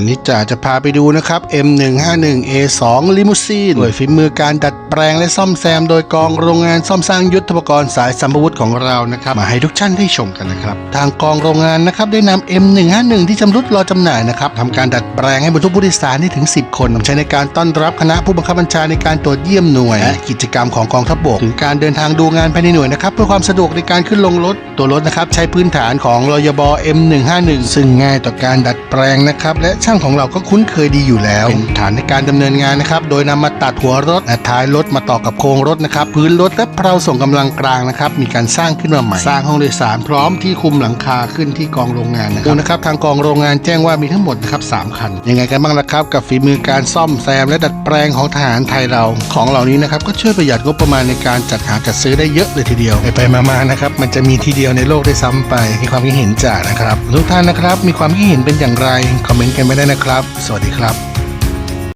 วันนี้จ่าจะพาไปดูนะครับ M151A2 ลิมูซีนด้วยฝีมือการดัดแปลงและซ่อมแซม โดยกองโรงงานซ่อมสร้างยุทธปกรณ์สายสัมภวุธของเรานะครับ มาให้ทุกท่านได้ชมกันนะครับ ทางกองโรงงานนะครับได้นำ M151 ที่ชำรุดรอจำหน่ายนะครับทำการดัดแปลงให้บรรทุกผู้โดยสารได้ถึง 10 คนใช้ในการต้อนรับคณะผู้บังคับบัญชาในการตรวจเยี่ยมหน่วยและกิจกรรมของกองทัพบกถึงการเดินทางดูงานภายในหน่วยนะครับเพื่อความสะดวกในการขึ้นลงรถตัวรถนะครับใช้พื้นฐานของรยบ M151 ซึ่งง่ายต่อการดัดแปลงนะครับและช่างของเราก็คุ้นเคยดีอยู่แล้วเป็นฐานในการดำเนินงานนะครับโดยนำมาตัดหัวรถและท้ายรถมาต่อกับโครงรถนะครับพื้นรถและเพลาส่งกำลังกลางนะครับมีการสร้างขึ้นมาใหม่สร้างห้องโดยสารพร้อมที่คุมหลังคาขึ้นที่กองโรงงานนะครับนะครับทางกองโรงงานแจ้งว่ามีทั้งหมดนะครับสามคันยังไงกันบ้างล่ะครับ กับฝีมือการซ่อมแซมและดัดแปลงของทหารไทยเราของเหล่านี้นะครับก็ช่วยประหยัดงบประมาณในการจัดหาจัดซื้อได้เยอะเลยทีเดียว ไปๆมาๆนะครับมันจะมีทีเดียวในโลกได้ซ้ำไปมีความคิดเห็นจากนะครับทุกท่านนะครับมีความคิดเห็นเป็นอย่างไรคอมเมนต์กันไม่ได้นะครับ สวัสดีครับ